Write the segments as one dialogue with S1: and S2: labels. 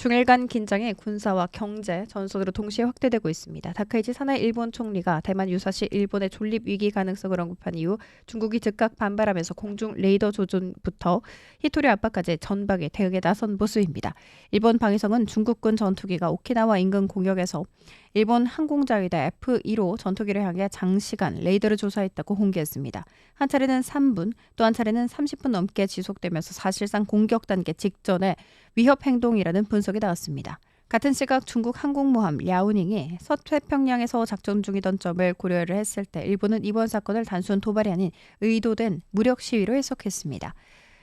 S1: 중일 간 긴장이 군사와 경제, 전선으로 동시에 확대되고 있습니다. 다카이치 사나이 일본 총리가 대만 유사시 일본의 존립 위기 가능성을 언급한 이후 중국이 즉각 반발하면서 공중 레이더 조준부터 히토리 압박까지 전방에 대응에 나선 모습입니다. 일본 방위성은 중국군 전투기가 오키나와 인근 공역에서 일본 항공자위대 F-1호 전투기를 향해 장시간 레이더를 조사했다고 공개했습니다. 한 차례는 3분, 또 한 차례는 30분 넘게 지속되면서 사실상 공격 단계 직전에 위협 행동이라는 분석 이 나왔습니다. 같은 시각 중국 항공모함 랴오닝이 서태평양에서 작전 중이던 점을 고려를 했을 때 일본은 이번 사건을 단순 도발이 아닌 의도된 무력 시위로 해석했습니다.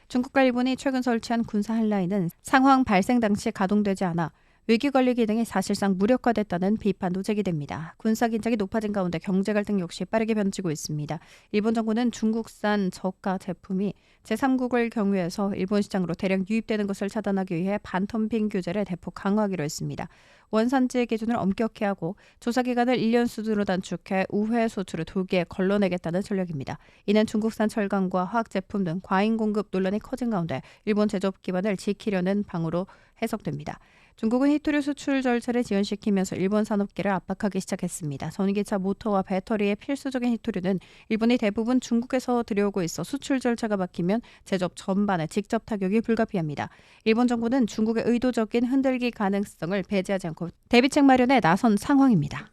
S1: 중국과 일본이 최근 설치한 군사 한라인은 상황 발생 당시 가동되지 않아 위기 관리 기능이 사실상 무력화됐다는 비판도 제기됩니다. 군사 긴장이 높아진 가운데 경제 갈등 역시 빠르게 변치고 있습니다. 일본 정부는 중국산 저가 제품이 제3국을 경유해서 일본 시장으로 대량 유입되는 것을 차단하기 위해 반텀핑 규제를 대폭 강화하기로 했습니다. 원산지 기준을 엄격히 하고 조사 기간을 1년 수준으로 단축해 우회 수출을 두개 걸러내겠다는 전략입니다. 이는 중국산 철강과 화학 제품 등 과잉 공급 논란이 커진 가운데 일본 제조업 기반을 지키려는 방으로 해석됩니다. 중국은 히토류 수출 절차를 지연시키면서 일본 산업계를 압박하기 시작했습니다. 전기차 모터와 배터리의 필수적인 히토류는 일본이 대부분 중국에서 들여오고 있어 수출 절차가 막히면 제조업 전반에 직접 타격이 불가피합니다. 일본 정부는 중국의 의도적인 흔들기 가능성을 배제하지 않고 대비책 마련에 나선 상황입니다.